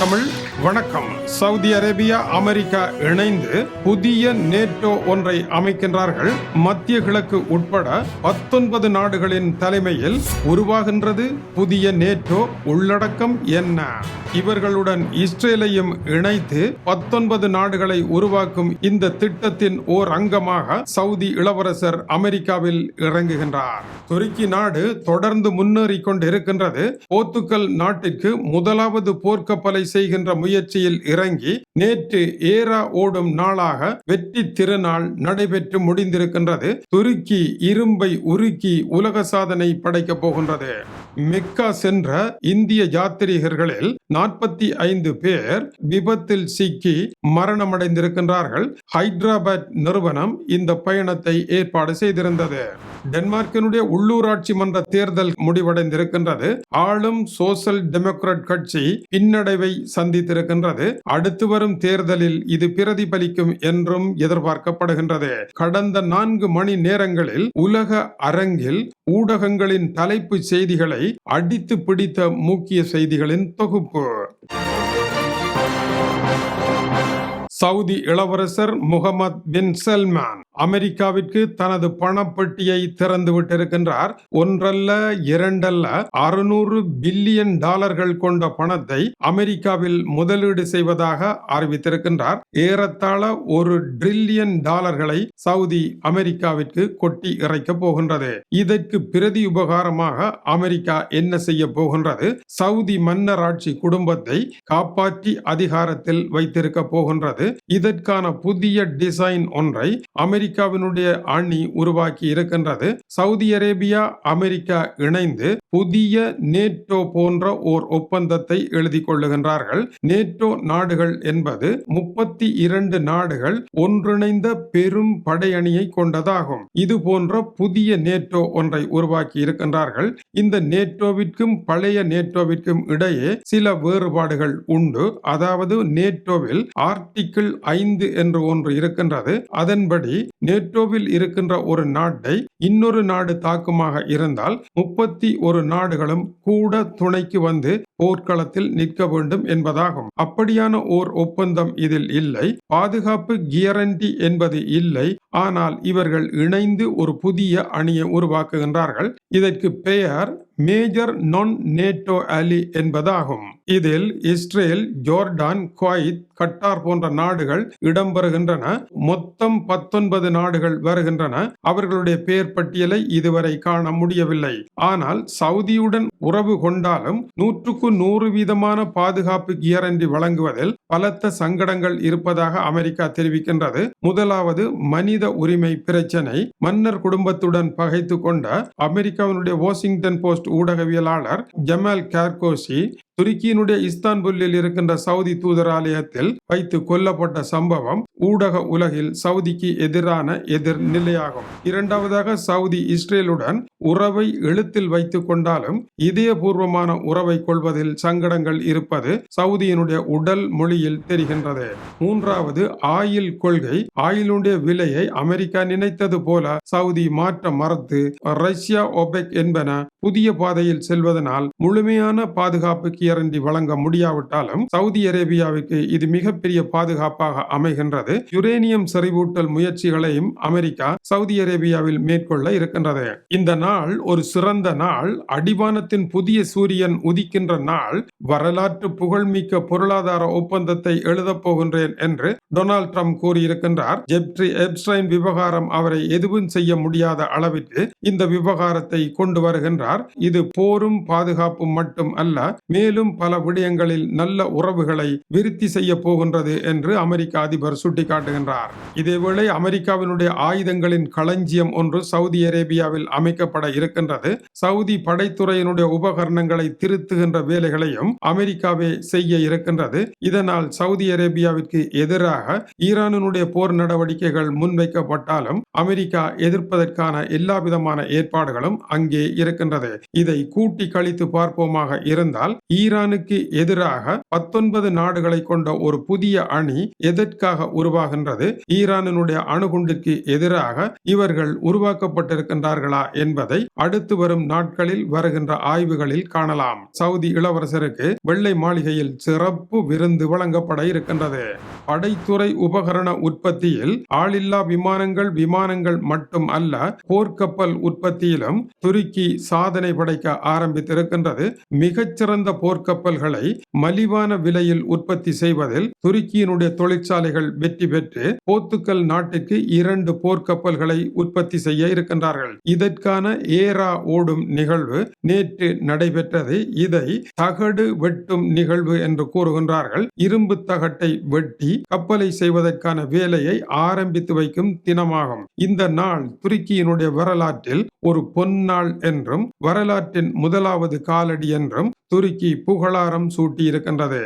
தமிழ் வணக்கம். Saudi Arabia America இணைந்து புதிய நேட்டோ ஒன்றை அமைக்கின்றார்கள். மத்திய கிழக்கு உட்பட பத்தொன்பது நாடுகளின் தலைமையில் உருவாகின்றது புதிய நேட்டோ உள்ளடக்கம் என்ன? இவர்களுடன் இஸ்ரேலையும் இணைத்து பத்தொன்பது நாடுகளை உருவாக்கும் இந்த திட்டத்தின் ஓர் அங்கமாக சவுதி இளவரசர் அமெரிக்காவில் இறங்குகின்றார். துருக்கி நாடு தொடர்ந்து முன்னேறி கொண்டிருக்கின்றது. போர்த்துக்கல் நாட்டிற்கு முதலாவது போர்க்கப்பலை செய்கின்ற முயற்சியில் இறங்கி நேற்று ஏரா ஓடும் நாளாக வெற்றி திருநாள் நடைபெற்று முடிந்திருக்கின்றது. துருக்கி இரும்பை உருக்கி உலக சாதனை படைக்கப் போகின்றது. மெக்கா சென்ற இந்திய யாத்திரிகர்களில் நாற்பத்தி ஐந்து பேர் விபத்தில் சிக்கி மரணமடைந்திருக்கின்றார்கள். ஹைதராபாத் நிறுவனம் இந்த பயணத்தை ஏற்பாடு செய்திருந்தது. டென்மார்க்கினுடைய உள்ளூராட்சி மன்ற தேர்தல் முடிவடைந்திருக்கின்றது. ஆளும் சோசல் டெமோக்ராட் கட்சி பின்னடைவை சந்தித்திருக்கின்றது. அடுத்து வரும் தேர்தலில் இது பிரதிபலிக்கும் என்றும் எதிர்பார்க்கப்படுகின்றது. கடந்த நான்கு மணி நேரங்களில் உலக அரங்கில் ஊடகங்களின் தலைப்பு செய்திகளை அடித்து பிடித்த முக்கிய செய்திகளின் தொகுப்பு. சவுதி இளவரசர் முகமது பின் சல்மான். அமெரிக்காவிற்கு தனது பணப்பெட்டியை திறந்து விட்டிருக்கின்றார். ஒன்றல்ல இரண்டல்ல அறுநூறு பில்லியன் டாலர்கள் கொண்ட பணத்தை அமெரிக்காவில் முதலீடு செய்வதாக அறிவித்திருக்கின்றார். ஏறத்தாழ ஒரு ட்ரில்லியன் டாலர்களை சவுதி அமெரிக்காவிற்கு கொட்டி இறைக்க போகின்றது. இதற்கு பிரதி உபகாரமாக அமெரிக்கா என்ன செய்ய போகின்றது? சவுதி மன்னராட்சி குடும்பத்தை காப்பாற்றி அதிகாரத்தில் வைத்திருக்க போகின்றது. இதற்கான புதிய டிசைன் ஒன்றை அமெரிக்காவினுடைய அணி உருவாக்கி இருக்கின்றது. சவுதி அரேபியா அமெரிக்கா இணைந்து புதிய நேட்டோ போன்ற ஓர் ஒப்பந்தத்தை எழுதி கொள்ளுகின்றார்கள். நேட்டோ நாடுகள் என்பது முப்பத்தி இரண்டு நாடுகள் ஒன்றிணைந்த பெரும் படையணியை கொண்டதாகும். இது போன்ற புதிய நேட்டோ ஒன்றை உருவாக்கி இருக்கின்றார்கள். இந்த நேட்டோவிற்கும் பழைய நேட்டோவிற்கும் இடையே சில வேறுபாடுகள் உண்டு. அதாவது நேட்டோவில் ஆர்டிகிள் ஐந்து என்று ஒன்று இருக்கின்றது. அதன்படி நேட்டோவில் இருக்கின்ற ஒரு நாட்டை இன்னொரு நாடு தாக்குமாக இருந்தால் முப்பத்தி ஒரு நாடுகளும் கூட துணைக்கு வந்து போர்க்களத்தில் நிற்க வேண்டும் என்பதாகும். அப்படியான ஓர் ஒப்பந்தம் இதில் இல்லை. பாதுகாப்பு கியரண்டி என்பது இல்லை. ஆனால் இவர்கள் இணைந்து ஒரு புதிய அணியை உருவாக்குகின்றார்கள். இதற்கு பெயர் மேஜர் நான் நேட்டோ அலி என்பதாகும். இதில் இஸ்ரேல் ஜோர்டான் குவைத் கட்டார் போன்ற நாடுகள் இடம்பெறுகின்றன. மொத்தம் பத்தொன்பது நாடுகள் வருகின்றன. அவர்களுடைய பெயர் பட்டியலை இதுவரை காண முடியவில்லை. ஆனால் சவுதியுடன் உறவு கொண்டாலும் நூற்றுக்கு நூறு வீதமான பாதுகாப்பு கியரண்டி வழங்குவதில் பலத்த சங்கடங்கள் இருப்பதாக அமெரிக்கா தெரிவிக்கின்றது. முதலாவது மனித உரிமை பிரச்சனை. மன்னர் குடும்பத்துடன் பகைத்து கொண்ட அமெரிக்காவினுடைய வாஷிங்டன் போஸ்ட் ஊடகவியலாளர் ஜமால் கேர்கோசி துருக்கியினுடைய இஸ்தான்புல்லில் இருக்கின்ற சவுதி தூதராலயத்தில் வைத்து கொல்லப்பட்ட சம்பவம் ஊடக உலகில் சவுதிக்கு எதிரான எதிர்நிலையாகும் இரண்டாவதாக சவுதி இஸ்ரேலுடன் உறவை எழுத்தில் வைத்துக் கொண்டாலும் இதயபூர்வமான உறவை கொள்வதில் சங்கடங்கள் இருப்பது சவுதியினுடைய உடல் மொழியில் தெரிகின்றது. மூன்றாவது ஆயில் கொள்கை. ஆயிலுடைய விலையை அமெரிக்கா நினைத்தது போல சவுதி மாற்ற மறுத்து ரஷ்யா ஒபெக் என்பன புதிய பாதையில் செல்வதனால் முழுமையான பாதுகாப்புக்கு கியரண்டி வழங்க முடியாவிட்டாலும் சவுதி அரேபியாவுக்கு இது மிகப்பெரிய பாதுகாப்பாக அமைகின்றது. யுரேனியம் செறிவூட்டல் முயற்சிகளையும் அமெரிக்கா சவுதி அரேபியாவில் மேற்கொள்ள இருக்கின்றது. இந்த நாள் ஒரு சிறந்த நாள். அடிவானத்தின் புதிய சூரியன் உதிக்கின்ற நாள். வரலாற்று புகழ்மிக்க பொருளாதார ஒப்பந்தத்தை எழுதப் போகின்றேன் என்று டொனால்ட் ட்ரம்ப் கூறியிருக்கின்றார். ஜெப்ட்ரி எப்ஸ்டைன் விவகாரம் அவரை எதுவும் செய்ய முடியாத அளவிற்கு இந்த விவகாரத்தை கொண்டு வருகின்றார். இது போரும் பாதுகாப்பும் மட்டும் அல்ல மேலும் மேலும் பல விடயங்களில் நல்ல உறவுகளை விருத்தி செய்ய போகின்றது என்று அமெரிக்க அதிபர் சுட்டிக்காட்டுகின்றார். இதேவேளை அமெரிக்காவினுடைய ஆயுதங்களின் களஞ்சியம் ஒன்று சவுதி அரேபியாவில் அமைக்கப்பட இருக்கின்றது. சவுதி படைத்துறையினுடைய உபகரணங்களை திருத்துகின்ற வேலைகளையும் அமெரிக்காவே செய்ய இருக்கின்றது. இதனால் சவுதி அரேபியாவிற்கு எதிராக ஈரானினுடைய போர் நடவடிக்கைகள் முன்வைக்கப்பட்டாலும் அமெரிக்கா எதிர்ப்பதற்கான எல்லா விதமான ஏற்பாடுகளும் அங்கே இருக்கின்றது. இதை கூட்டி கழித்து பார்ப்போமாக இருந்தால் ஈரானுக்கு எதிராக பத்தொன்பது நாடுகளை கொண்ட ஒரு புதிய அணி எதற்காக உருவாகின்றது? ஈரானினுடைய அணுகுண்டிற்கு எதிராக இவர்கள் உருவாக்கப்பட்டிருக்கின்றார்களா என்பதை அடுத்து வரும் நாட்களில் வருகின்ற ஆய்வுகளில் காணலாம். சவுதி இளவரசருக்கு வெள்ளை மாளிகையில் சிறப்பு விருந்து வழங்கப்பட இருக்கின்றது. படைத்துறை உபகரண உற்பத்தியில் ஆளில்லா விமானங்கள் விமானங்கள் மட்டும் அல்ல போர்க்கப்பல் உற்பத்தியிலும் துருக்கி சாதனை படைக்க ஆரம்பித்திருக்கின்றது. மிகச்சிறந்த போர்க்கப்பல்களை மலிவான விலையில் உற்பத்தி செய்வதில் துருக்கியினுடைய தொழிற்சாலைகள் வெற்றி பெற்று போர்த்துக்கல் நாட்டுக்கு இரண்டு போர்க்கப்பல்களை உற்பத்தி செய்ய இருக்கின்றார்கள். இதற்கான ஏரா ஓடும் நிகழ்வு நேற்று நடைபெற்றது. இதை தகடு வெட்டும் நிகழ்வு என்று கூறுகின்றார்கள். இரும்பு தகட்டை வெட்டி கப்பலை செய்வதற்கான வேலையை ஆரம்பித்து வைக்கும் தினமாகும். இந்த நாள் துருக்கியினுடைய வரலாற்றில் ஒரு பொன்னாள் என்றும் வரலாற்றின் முதலாவது காலடி என்றும் துருக்கி புகழாரம் சூட்டி இருக்கின்றது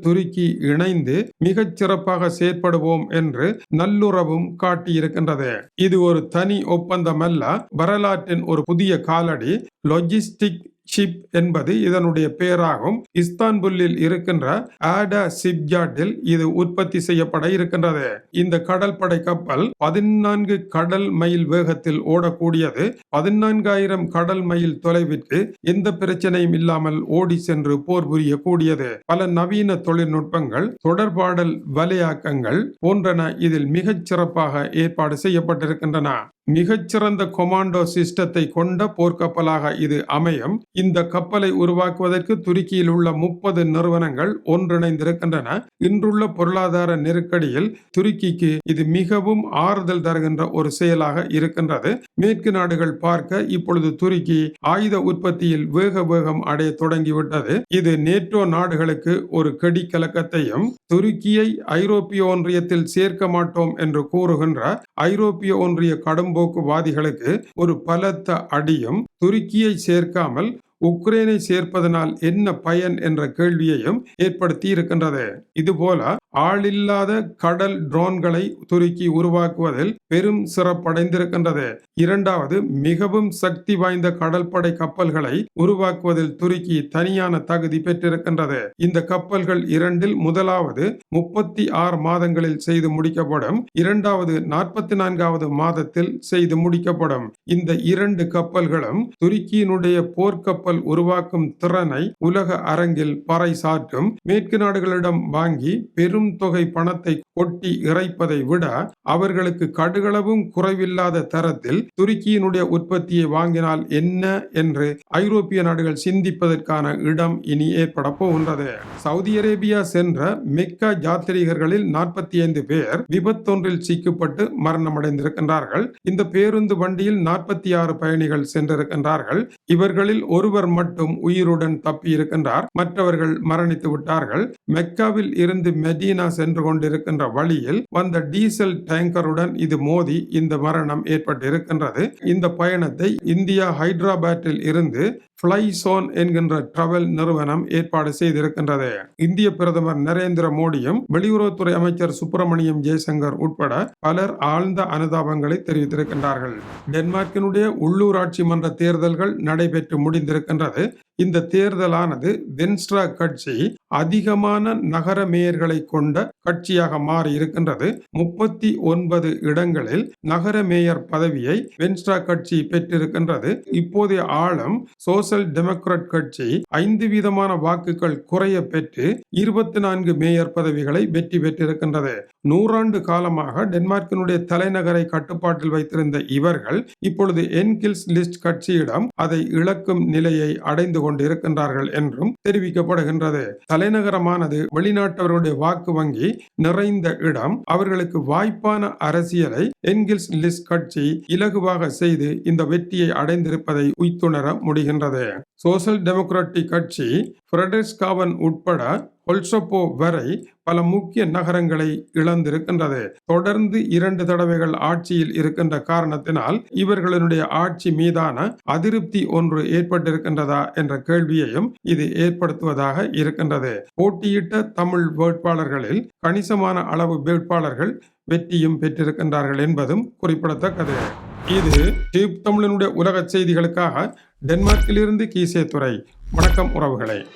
துருக்கி இணைந்து மிகச் சிறப்பாக செயற்படுவோம் என்று நல்லுறவும் காட்டியிருக்கின்றது. இது ஒரு தனி ஒப்பந்தம் அல்ல வரலாற்றின் ஒரு புதிய காலடி லொஜிஸ்டிக் ஷிப் என்பது இதனுடைய பெயராகும். இஸ்தான்புல்லில் இருக்கின்ற ஆடா ஷிப்யார்டில் இது உற்பத்தி செய்யப்பட இருக்கின்றது. இந்த கடற்படை கப்பல் பதினான்கு கடல் மைல் வேகத்தில் ஓடக்கூடியது. பதினான்காயிரம் கடல் மைல் தொலைவிற்கு எந்த பிரச்சனையும் இல்லாமல் ஓடி சென்று போர் புரியக்கூடியது. பல நவீன தொழில்நுட்பங்கள் தொடர்பாடல் வலையாக்கங்கள் போன்றன இதில் மிகச் சிறப்பாக ஏற்பாடு செய்யப்பட்டிருக்கின்றன. மிகச்சிறந்த கொமாண்டோ சிஸ்டத்தை கொண்ட போர்க்கப்பலாக இது அமையும். இந்த கப்பலை உருவாக்குவதற்கு துருக்கியில் உள்ள முப்பது நிறுவனங்கள் ஒன்றிணைந்திருக்கின்றன. இன்றுள்ள பொருளாதார நெருக்கடியில் துருக்கிக்கு இது மிகவும் ஆறுதல் தருகின்ற ஒரு செயலாக இருக்கின்றது. மேற்கு நாடுகள் பார்க்க இப்பொழுது துருக்கி ஆயுத உற்பத்தியில் வேக வேகம் அடைய தொடங்கிவிட்டது. இது நேட்டோ நாடுகளுக்கு ஒரு கடி கலக்கத்தையும் துருக்கியை ஐரோப்பிய ஒன்றியத்தில் சேர்க்க மாட்டோம் என்று கூறுகின்ற ஐரோப்பிய ஒன்றிய முற்போக்குவாதிகளுக்கு ஒரு பலத்த அடியும் துருக்கியை சேர்க்காமல் உக்ரைனை சேர்ப்பதனால் என்ன பயன் என்ற கேள்வியையும் ஏற்படுத்தி இருக்கின்றது இதுபோல ஆளில்லாத கடல் ட்ரோன்களை துருக்கி உருவாக்குவதில் பெரும் சிறப்படைந்திருக்கின்றது. இரண்டாவது மிகவும் சக்தி வாய்ந்த கடற்படை கப்பல்களை உருவாக்குவதில் துருக்கி தனியான தகுதி பெற்றிருக்கின்றது. இந்த கப்பல்கள் இரண்டில் முதலாவது முப்பத்தி ஆறு மாதங்களில் செய்து முடிக்கப்படும். இரண்டாவது நாற்பத்தி நான்காவது மாதத்தில் செய்து முடிக்கப்படும். இந்த இரண்டு கப்பல்களும் துருக்கியினுடைய போர்க்கப்பல் உருவாக்கும் திறனை உலக அரங்கில் பறைசாற்றும். மேற்கு நாடுகளிடம் வாங்கி பெரும் தொகை பணத்தை கொட்டி இறைப்பதை விட அவர்களுக்கு கடுகளவும் குறைவில்லாத தரத்தில் துருக்கியினுடைய உற்பத்தியை வாங்கினால் என்ன என்று ஐரோப்பிய நாடுகள் சிந்திப்பதற்கான இடம் இனி ஏற்பட போகின்றது. சவுதி அரேபியா சென்ற மெக்கா யாத்திரிகர்களில் நாற்பத்தி ஐந்து பேர் விபத்தொன்றில் சிக்கப்பட்டு மரணமடைந்திருக்கின்றார்கள். இந்த பேருந்து வண்டியில் நாற்பத்தி ஆறு பயணிகள் சென்றிருக்கின்றார்கள். இவர்களில் ஒருவர் மட்டும் உயிருடன் தப்பி இருக்கின்றார் மற்றவர்கள் மரணித்து விட்டார்கள். மெக்காவில் இருந்து மெதீனா சென்று கொண்டிருக்கின்ற வழியில் வந்த டீசல் டேங்கருடன் இது மோதி இந்த மரணம் ஏற்பட்டிருக்கின்றது. இந்த பயணத்தை இந்தியா ஹைதராபாத்தில் இருந்து ஃபிளைசோன் என்கின்ற டிராவல் நிறுவனம் ஏற்பாடு செய்திருக்கின்றது. இந்திய பிரதமர் நரேந்திர மோடியும் வெளியுறவுத்துறை அமைச்சர் சுப்பிரமணியம் ஜெய்சங்கர் உட்பட பலர் ஆழ்ந்த அனுதாபங்களை தெரிவித்திருக்கின்றார்கள். டென்மார்க்கினுடைய உள்ளூராட்சி மன்ற தேர்தல்கள் நடைபெற்று முடிந்திருக்கின்றது. இந்த தேர்தலானது வென்ஸ்ட்ரா கட்சி அதிகமான நகர மேயர்களை கொண்ட கட்சியாக மாறி இருக்கின்றது. முப்பத்தி ஒன்பது இடங்களில் நகர மேயர் பதவியை வென்ஸ்ட்ரா கட்சி பெற்றிருக்கின்றது. இப்போதைய ஆழம் சோசல் டெமோக்ராட் கட்சி ஐந்து வீதமான வாக்குகள் குறைய பெற்று இருபத்தி நான்கு மேயர் பதவிகளை வெற்றி பெற்றிருக்கின்றது. நூறாண்டு காலமாக டென்மார்க்கினுடைய தலைநகரை கட்டுப்பாட்டில் வைத்திருந்த இவர்கள் இப்பொழுது என்கில்ஸ் லிஸ்ட் கட்சியிடம் அதை இழக்கும் நிலையை அடைந்து கொண்டிருக்கின்றார்கள் என்றும் தெரிவிக்கப்படுகின்றது. தலைநகரமானது வெளிநாட்டவருடைய வாக்கு வங்கி நிறைந்த இடம். அவர்களுக்கு வாய்ப்பான அரசியலை என்கில்ஸ் லிஸ்ட் கட்சி இலகுவாக செய்து இந்த வெற்றியை அடைந்திருப்பதை உய்த்துணர முடிகின்றது. சோசல் டெமோக்ராட்டிக் கட்சி ஃபிரெடரிஸ்காவன் உட்பட கொல்சப்போ வரை பல முக்கிய நகரங்களை இழந்திருக்கின்றது. தொடர்ந்து இரண்டு தடவைகள் ஆட்சியில் இருக்கின்ற காரணத்தினால் இவர்களுடைய ஆட்சி மீதான அதிருப்தி ஒன்று ஏற்பட்டிருக்கின்றதா என்ற கேள்வியையும் இது ஏற்படுத்துவதாக இருக்கின்றது. போட்டியிட்ட தமிழ் வேட்பாளர்களில் கணிசமான அளவு வேட்பாளர்கள் வெற்றியும் பெற்றிருக்கின்றார்கள் என்பதும் குறிப்பிடத்தக்கது. இது டியூப் தமிழனுடைய உலக செய்திகளுக்காக டென்மார்க்கிலிருந்து கீசே துறை வணக்கம் உறவுகளே.